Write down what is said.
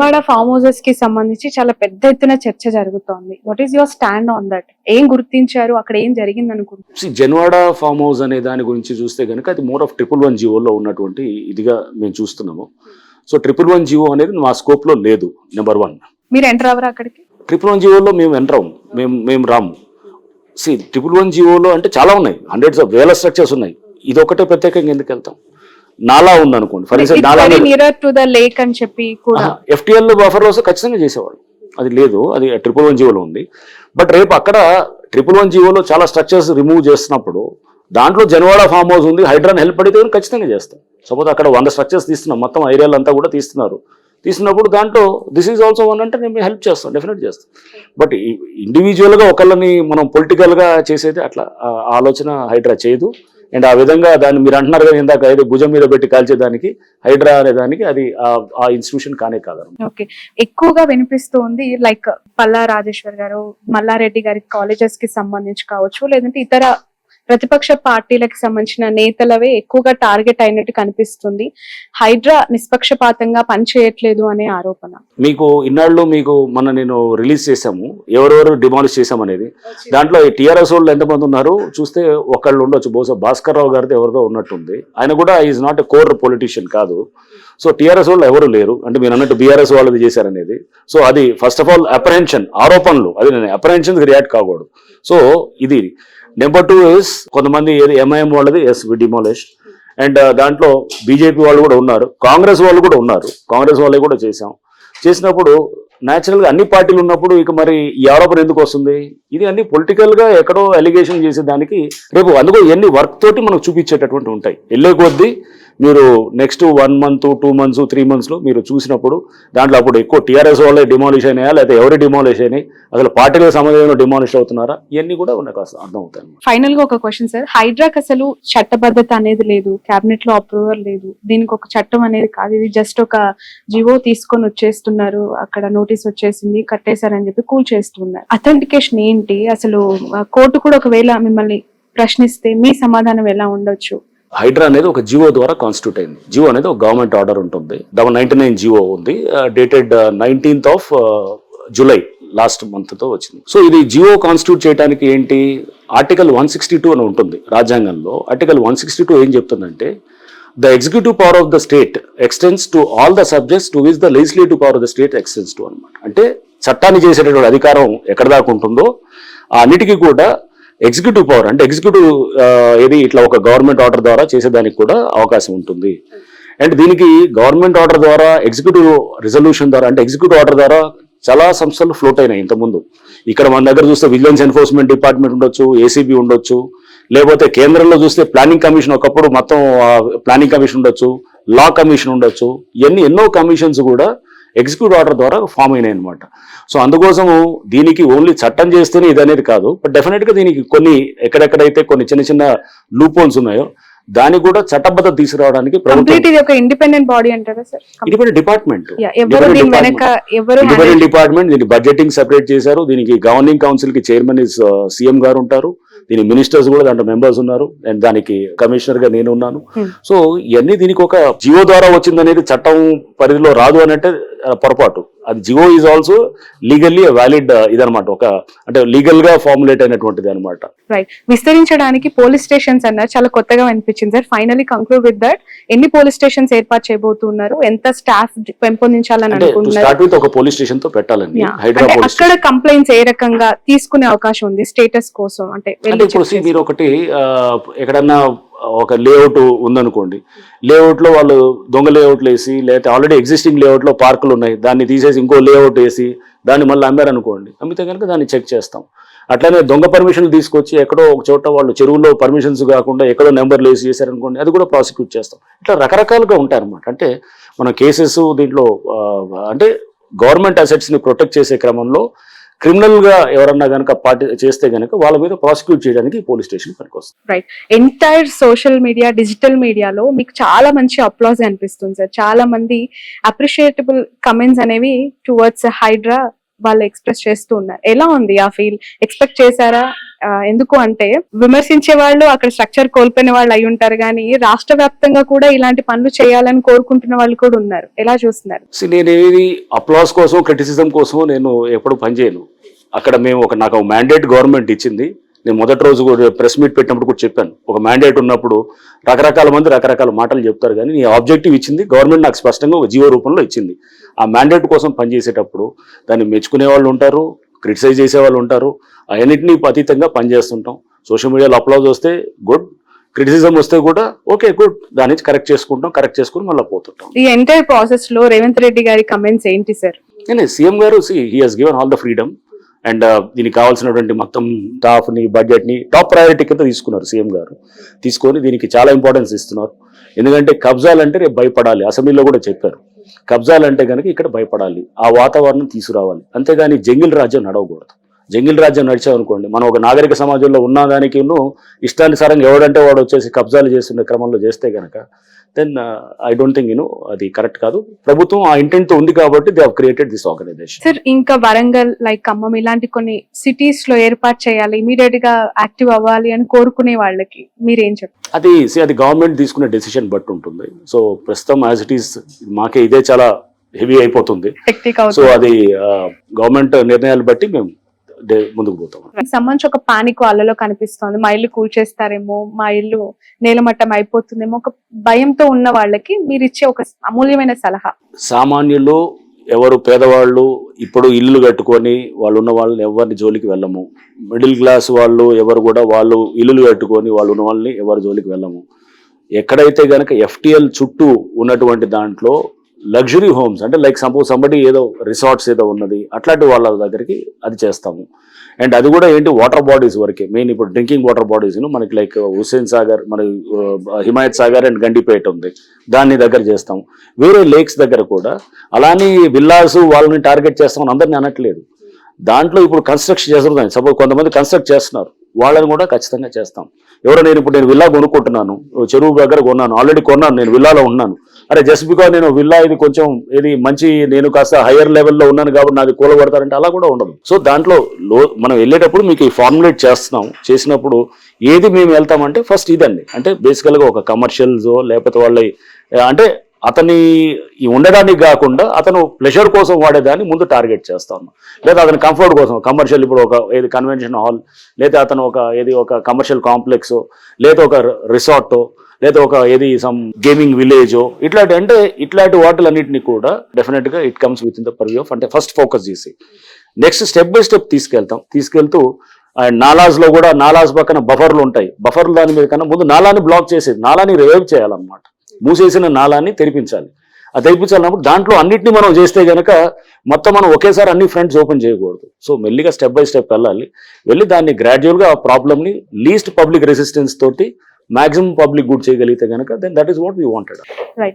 వాడ ఫామ్ హౌసెస్కి సంబంధించి చాలా పెద్ద ఎత్తున చర్చ జరుగుతోంది. What is your stand on that ఏం గుర్తించారు? అక్కడ ఏం జరిగింది అనుకుంటున్నారు జన్వాడ ఫామ్ హౌస్ అనే దాని గురించి చూస్తే కనుక అది మోర్ ఆఫ్ ట్రిపుల్ వన్ జీవోలో ఉన్నటువంటి ఇదిగా మేము చూస్తున్నాము. సో ట్రిపుల్ వన్ జీవో అనేది మా స్కోప్లో లేదు నెంబర్ వన్ మీరు ఎంటర్ అవ్వరా అక్కడికి? ట్రిపుల్ వన్ జీవోలో మేము ఎంటరాము మేము మేము రాము. సి ట్రిపుల్ వన్ జీవోలో అంటే చాలా ఉన్నాయి. హండ్రెడ్స్ ఆఫ్ వేల స్ట్రక్చర్స్ ఉన్నాయి. ఇది ఒకటే ప్రత్యేకంగా ఎందుకు వెళ్తాం? నాలా ఉంది అనుకోండి ఫర్ ఎగ్జాంపుల్ లేక్ అని చెప్పి ఎఫ్టీఎల్ బఫర్ వస్తే ఖచ్చితంగా చేసేవాడు అది లేదు అది ట్రిపుల్ వన్ జీవోలో ఉంది. బట్ రేపు అక్కడ ట్రిపుల్ వన్ జీవోలో చాలా స్ట్రక్చర్స్ రిమూవ్ చేస్తున్నప్పుడు దాంట్లో జనవాడ ఫామ్ హౌస్ ఉంది హైడ్రాన్ హెల్ప్ అడిగితే కనుక ఖచ్చితంగా చేస్తాం. సపోజ్ అక్కడ వంద స్ట్రక్చర్స్ తీస్తున్నాం మొత్తం ఏరియాలు అంతా కూడా తీస్తున్నారు. తీసినప్పుడు దాంట్లో దిస్ ఈజ్ ఆల్సో వన్ అంటే నేను హెల్ప్ చేస్తాం డెఫినెట్ చేస్తాం. బట్ ఇండివిజువల్గా ఒకళ్ళని మనం పొలిటికల్గా చేసేది అట్లా ఆలోచన హైడ్రా చేయదు. అండ్ ఆ విధంగా దాన్ని మీరు అంటున్నారు కదా ఇందాక ఏదో భుజం మీద పెట్టి కాల్చేదానికి హైడ్రా అనే దానికి అది ఆ- ఇన్స్టిట్యూషన్ కానే కాదు ఓకే. ఎక్కువగా వినిపిస్తుంది లైక్ పల్లా రాజేశ్వర్ గారు మల్లారెడ్డి గారి కాలేజెస్కి సంబంధించి కావచ్చు లేదంటే ఇతర ప్రతిపక్ష పార్టీలకు సంబంధించిన నేతలవే ఎక్కువగా టార్గెట్ అయినట్టు కనిపిస్తుంది. హైడ్రా నిష్పక్షపాతంగా పనిచేయట్లేదు అనే ఆరోపణ. మీకు ఇన్నాళ్ళు మీకు మొన్న నేను రిలీజ్ చేశాము. ఎవరెవరు డిమాలిష్ చేశామనేది. దాంట్లో టీఆర్ఎస్ వాళ్ళు ఎంతమంది ఉన్నారు? చూస్తే ఒకళ్ళు ఉండొచ్చు. బహుశా భాస్కర్ రావు గారితో ఎవరిదో ఉన్నట్టుంది. ఆయన కూడా is not a core politician కాదు. సో టీఆర్ఎస్ వాళ్ళు ఎవరు లేరు. అంటే మీరు అన్నట్టు బీఆర్ఎస్ వాళ్ళది చేశారనేది. సో అది ఫస్ట్ ఆఫ్ ఆల్ అప్రహెన్షన్ ఆరోపణలు. అది నేను అప్రహెన్షన్ రియాక్ట్ కాకూడదు. సో ఇది నెంబర్ టూ ఇస్ కొంతమంది ఏది ఎంఐఎం వాళ్ళది ఎస్ వి డిమాలిష్ అండ్ దాంట్లో బీజేపీ వాళ్ళు కూడా ఉన్నారు. కాంగ్రెస్ వాళ్ళు కూడా ఉన్నారు. కాంగ్రెస్ వాళ్ళే కూడా చేశాం. చేసినప్పుడు న్యాచురల్గా అన్ని పార్టీలు ఉన్నప్పుడు ఇక మరి ఈ ఆరోపణ ఎందుకు వస్తుంది? ఇది అన్ని పొలిటికల్గా ఎక్కడో అలిగేషన్ చేసేదానికి రేపు అందుకో ఎన్ని వర్క్ తోటి మనకు చూపించేటటువంటి ఉంటాయి. వెళ్ళే కొద్దీ మీరు next one month two months three మంత్స్లో మీరు చూసినప్పుడు దాంట్లో అప్పుడు ఎక్కువ టీఆర్ఎస్ వాళ్ళే డిమాలిష్ అయినాయా? లేకపోతే ఎవరు డిమాలిష్ అయినాయి? అసలు పార్టీల సమయంలో డిమాలిష్ అవుతున్నారా? ఇవన్నీ కూడా నాకు అసలు ఫైనల్గా ఒక క్వశ్చన్ సార్ హైడ్రాక్ అసలు చట్టబద్ధత అనేది లేదు. కేబినెట్లో అప్రూవల్ లేదు. దీనికి ఒక చట్టం అనేది కాదు. ఇది జస్ట్ ఒక జివో తీసుకొని వచ్చేస్తున్నారు. అక్కడ నోటీస్ వచ్చేసింది. కట్టేశారని చెప్పి కూల్ చేస్తున్నారు. అథెంటికేషన్ ఏంటి? అసలు కోర్టు కూడా ఒకవేళ మిమ్మల్ని ప్రశ్నిస్తే మీ సమాధానం ఎలా ఉండొచ్చు? హైడ్రా అనేది ఒక జియో ద్వారా కాన్స్టిట్యూట్ అయింది. జియో అనేది ఒక గవర్నమెంట్ ఆర్డర్ ఉంటుంది. డబల్ నైన్టీ నైన్ జియో ఉంది. Dated nineteenth of July last మంత్తో వచ్చింది. సో ఇది జియో కాన్స్టిట్యూట్ చేయడానికి ఏంటి? ఆర్టికల్ వన్ సిక్స్టీ టూ అని ఉంటుంది రాజ్యాంగంలో. ఆర్టికల్ వన్ సిక్స్టీ టూ ఏం చెప్తుందంటే the executive power of the state extends to all the subjects to which the legislative power of the state extends to అనమాట. అంటే చట్టాన్ని చేసేటటువంటి అధికారం ఎక్కడ దాకా ఉంటుందో అన్నిటికీ కూడా ఎగ్జిక్యూటివ్ పవర్ అంటే ఎగ్జిక్యూటివ్ ఏది ఇట్లా ఒక గవర్నమెంట్ ఆర్డర్ ద్వారా చేసేదానికి కూడా అవకాశం ఉంటుంది. అండ్ దీనికి గవర్నమెంట్ ఆర్డర్ ద్వారా ఎగ్జిక్యూటివ్ రిజల్యూషన్ ద్వారా అంటే ఎగ్జిక్యూటివ్ ఆర్డర్ ద్వారా చాలా సంస్థలు ఫ్లోట్ అయినాయి ఇంతకుముందు. ఇక్కడ మన దగ్గర చూస్తే విజిలెన్స్ ఎన్ఫోర్స్మెంట్ డిపార్ట్మెంట్ ఉండొచ్చు ఏసీబీ ఉండొచ్చు లేకపోతే కేంద్రంలో చూస్తే ప్లానింగ్ కమిషన్ ఒకప్పుడు మొత్తం ప్లానింగ్ కమిషన్ ఉండొచ్చు లా కమిషన్ ఉండొచ్చు ఇవన్నీ ఎన్నో కమిషన్స్ కూడా ఎగ్జిక్యూటివ్ ఆర్డర్ ద్వారా ఫామ్ అయినాయి అనమాట సో అందుకోసము దీనికి ఓన్లీ చట్టం చేస్తేనే ఇది అనేది కాదు. బట్ డెఫినెట్గా దీనికి కొన్ని ఎక్కడెక్కడైతే కొన్ని చిన్న చిన్న లూప్ హోల్స్ ఉన్నాయో దానికి కూడా చట్టబద్ధత తీసుకురావడానికి ఇండిపెండెంట్ బాడీ అంటారా sir? Independent department independent department దీనికి బడ్జెటింగ్ సెపరేట్ చేశారు. దీనికి గవర్నింగ్ కౌన్సిల్కి చైర్మన్ సీఎం గారు ఉంటారు. దీని మినిస్టర్స్ కూడా దాంట్లో మెంబర్స్ ఉన్నారు. అండ్ దానికి కమిషనర్గా నేను ఉన్నాను. Hmm. సో ఇవన్నీ దీనికి ఒక జియో ద్వారా వచ్చింది అనేది చట్టం పరిధిలో రాదు అని అంటే పొరపాటు. అది GO is also legally valid ఇదనమాట ఒక అంటే లీగల్గా ఫార్ములేట్ అయినటువంటిది అనమాట రైట్ విస్తరించడానికి పోలీస్ స్టేషన్స్ అన్నారు. చాలా కొత్తగా అనిపించింది sir. Finally conclude with that ఎన్ని పోలీస్ స్టేషన్స్ ఏర్పాటు చేయబోతున్నారు? ఎంత స్టాఫ్ పెంపొందించాలని అనుకుంటున్నారు? స్టార్ట్ విత్ ఒక పోలీస్ స్టేషన్తో పెట్టాలండి. హైదరాబాద్ అక్కడ కంప్లైంట్స్ ఏ రకంగా తీసుకునే అవకాశం ఉంది? స్టేటస్ కోసం అంటే ఇప్పుడు మీరు ఒకటి ఆ, ఎక్కడన్నా ఒక లేఅవుట్ ఉందనుకోండి. లేఅవుట్లో వాళ్ళు దొంగ లేఅవుట్లు వేసి లేకపోతే ఆల్రెడీ ఎగ్జిస్టింగ్ లేఅవుట్లో పార్కులు ఉన్నాయి. దాన్ని తీసేసి ఇంకో లేఅవుట్ వేసి దాన్ని మళ్ళీ అమ్మారనుకోండి. అమ్మితే కనుక దాన్ని చెక్ చేస్తాం. అట్లనే దొంగ పర్మిషన్లు తీసుకొచ్చి ఎక్కడో ఒక చోట వాళ్ళు చెరువులో పర్మిషన్స్ కాకుండా ఎక్కడో నెంబర్లు వేసి చేశారనుకోండి అది కూడా ప్రాసిక్యూట్ చేస్తాం. ఇట్లా రకరకాలుగా ఉంటాయన్నమాట అంటే మన కేసెస్ దీంట్లో అంటే గవర్నమెంట్ అసెట్స్ని ప్రొటెక్ట్ చేసే క్రమంలో క్రిమినల్గా ఎవరన్నా కనుక పార్టీ చేస్తే కనుక వాళ్ళ మీద ప్రాసిక్యూట్ చేయడానికి పోలీస్ స్టేషన్ పనికొస్తుంది. ఎంటైర్ సోషల్ మీడియా డిజిటల్ మీడియాలో మీకు చాలా మంచి అప్లాజ్ అనిపిస్తుంది సార్. చాలా మంది అప్రిషియేటబుల్ కమెంట్స్ అనేవి టువర్డ్స్ హైడ్రా వాళ్ళు ఎక్స్ప్రెస్ చేస్తూ ఉన్నారు. ఎలా ఉంది ఆ ఫీల్ ఎక్స్పెక్ట్ చేశారా? ఎందుకు అంటే విమర్శించే వాళ్ళు అక్కడ స్ట్రక్చర్ కోల్పోయిన వాళ్ళు అయి ఉంటారు. కానీ రాష్ట్ర వ్యాప్తంగా కూడా ఇలాంటి పనులు చేయాలని కోరుకుంటున్న వాళ్ళు కూడా ఉన్నారు. ఎలా చూస్తున్నారు? నేనేది అప్లాస్ కోసం క్రిటిసిజం కోసం నేను ఎప్పుడు పనిచేయను అక్కడ మేము ఒక నాకు మ్యాండేట్ గవర్నమెంట్ ఇచ్చింది. నేను మొదటి రోజు కూడా ప్రెస్ మీట్ పెట్టినప్పుడు కూడా చెప్పాను. ఒక మ్యాండేట్ ఉన్నప్పుడు రకరకాల మంది రకరకాల మాటలు చెప్తారు. కానీ నీ ఆబ్జెక్టివ్ ఇచ్చింది గవర్నమెంట్ నాకు స్పష్టంగా ఒక జీవో రూపంలో ఇచ్చింది. ఆ మ్యాండేట్ కోసం పనిచేసేటప్పుడు దాన్ని మెచ్చుకునే వాళ్ళు ఉంటారు. క్రిటిసైజ్ చేసే వాళ్ళు ఉంటారు. అన్నింటినీ అతీతంగా పనిచేస్తుంటాం. సోషల్ మీడియాలో అప్లోడ్ వస్తే గుడ్. క్రిటిసిజం వస్తే కూడా ఓకే గుడ్. దాని నుంచి కరెక్ట్ చేసుకుంటాం కరెక్ట్ చేసుకుని మళ్ళీ పోతుంటాం. ఈ ఎంటైర్ ప్రాసెస్లో రేవంత్ రెడ్డి గారి కమెంట్స్ ఏంటి సార్ నేను సీఎం గారు see he has given all the freedom and దీనికి కావాల్సినటువంటి మొత్తం స్టాఫ్ని బడ్జెట్ని టాప్ ప్రయారిటీ కింద తీసుకున్నారు సీఎం గారు. తీసుకొని దీనికి చాలా ఇంపార్టెన్స్ ఇస్తున్నారు. ఎందుకంటే కబ్జాలంటే రేపు భయపడాలి. అసెంబ్లీలో కూడా చెప్పారు. కబ్జాలంటే కనుక ఇక్కడ భయపడాలి. ఆ వాతావరణం తీసుకురావాలి. అంతేగాని జంగిల్ రాజ్యం నడవకూడదు. జంగిల్ రాజ్యం నడిచామనుకోండి మనం ఒక నాగరిక సమాజంలో ఉన్న దానికి ఇష్టానుసారంగా ఎవడంటే వాడు వచ్చేసి కబ్జాలు చేస్తున్న క్రమంలో చేస్తే కనుక then I don't think you know అది కరెక్ట్ కాదు. ప్రభుత్వం ఆ ఇంటెంట్ ఉంది కాబట్టి they have created this organisation sir ఇంకా వరంగల్ లైక్ ఖమ్మం ఇలాంటి కొన్ని సిటీస్లో ఏర్పాటు చేయాలి ఇమీడియట్గా యాక్టివ్ అవ్వాలి అని కోరుకునే వాళ్ళకి మీరేం చెప్తారు అది అది గవర్నమెంట్ తీసుకునే డెసిషన్ బట్టి ఉంటుంది. సో ప్రస్తుతం యాజ్ ఇట్ ఈస్ మాకే ఇదే చాలా హెవీ అయిపోతుంది. సో అది గవర్నమెంట్ నిర్ణయాలు బట్టి మేము ముందుకు పోతాం సంబంధించి ఒక పానిక్ వాళ్ళలో కనిపిస్తోంది. మా ఇల్లు కూల్చేస్తారేమో మా ఇల్లు నేలమట్టం అయిపోతుందేమో ఒక భయంతో ఉన్న వాళ్ళకి మీరు ఇచ్చే ఒక అమూల్యమైన సలహా. సామాన్యులు ఎవరు పేదవాళ్ళు ఇప్పుడు ఇల్లు కట్టుకొని వాళ్ళు ఉన్న వాళ్ళని ఎవరిని జోలికి వెళ్ళము. మిడిల్ క్లాస్ వాళ్ళు ఎవరు కూడా వాళ్ళు ఇల్లులు కట్టుకొని వాళ్ళు ఉన్న వాళ్ళని ఎవరి జోలికి వెళ్ళము. ఎక్కడైతే గనక ఎఫ్టిఎల్ చుట్టూ ఉన్నటువంటి దాంట్లో లగ్జరీ హోమ్స్ అంటే లైక్ సపోజ్ సంబడి ఏదో రిసార్ట్స్ ఏదో ఉన్నది అట్లాంటి వాళ్ళ దగ్గరికి అది చేస్తాము. అండ్ అది కూడా ఏంటి వాటర్ బాడీస్ వరకే. మెయిన్ ఇప్పుడు డ్రింకింగ్ వాటర్ బాడీస్ మనకి లైక్ హుస్సేన్ సాగర్ మన హిమాయత్ సాగర్ అండ్ గండిపేట ఉంది. దాన్ని దగ్గర చేస్తాం వేరే లేక్స్ దగ్గర కూడా అలానే విల్లాస్ వాళ్ళని టార్గెట్ చేస్తామని అందరిని అనట్లేదు. దాంట్లో ఇప్పుడు కన్స్ట్రక్షన్ చేస్తున్నారు. సపోజ్ కొంతమంది కన్స్ట్రక్ట్ చేస్తున్నారు. వాళ్ళని కూడా ఖచ్చితంగా చేస్తాం. ఎవరో నేను ఇప్పుడు నేను విల్లా కొనుక్కుంటున్నాను చెరువు దగ్గర కొన్నాను ఆల్రెడీ కొన్నాను నేను విల్లాలో ఉన్నాను. అరే జస్ట్ బికాజ్ నేను విల్లా ఇది కొంచెం ఇది మంచి నేను కాస్త హైయర్ లెవెల్లో ఉన్నాను కాబట్టి నాది కూలగొడతారంటే అలా కూడా ఉండదు. సో దాంట్లో లో మనం వెళ్ళేటప్పుడు మీకు ఈ ఫార్ములేట్ చేస్తున్నాం. చేసినప్పుడు ఏది మేము వెళ్తామంటే ఫస్ట్ ఇదండి. అంటే బేసికల్గా ఒక కమర్షియల్స్ లేకపోతే వాళ్ళ అంటే అతని ఈ ఉండడానికి కాకుండా అతను ప్లెషర్ కోసం వాడేదాన్ని ముందు టార్గెట్ చేస్తా ఉన్నాం లేదా అతని కంఫర్ట్ కోసం కమర్షియల్ ఇప్పుడు ఒక ఏది కన్వెన్షన్ హాల్ లేదా అతను ఒక ఏది ఒక కమర్షియల్ కాంప్లెక్స్ లేదా ఒక రిసార్ట్ లేదా ఒక ఏది సమ్ గేమింగ్ విలేజ్ ఇట్లాంటి అంటే ఇట్లాంటి వాటిలన్నింటినీ కూడా డెఫినెట్గా it comes with in the purview of అంటే ఫస్ట్ ఫోకస్ చేసి. నెక్స్ట్ స్టెప్ బై స్టెప్ తీసుకెళ్తాం. తీసుకెళ్తూ అండ్ నాలాస్లో కూడా నాలాజ్ పక్కన బఫర్లు ఉంటాయి. బఫర్లు దాని మీద కన్నా ముందు నాలాని బ్లాక్ చేసేది. నాలాని రివైవ్ చేయాలన్నమాట. మూసేసిన నాలాన్ని తెరిపించాలి. ఆ తెరిపించాలన్నప్పుడు దాంట్లో అన్నింటినీ మనం చేస్తే గనక మొత్తం మనం ఒకేసారి అన్ని ఫ్రంట్స్ ఓపెన్ చేయకూడదు. సో మెల్లిగా స్టెప్ బై స్టెప్ వెళ్ళాలి. వెళ్ళి దాన్ని గ్రాడ్యువల్గా ఆ ప్రాబ్లమ్ని లీస్ట్ పబ్లిక్ రెసిస్టెన్స్ తోటి మాక్సిమం పబ్లిక్ గుడ్ చేయగలిగితే కనుక then that is what we wanted right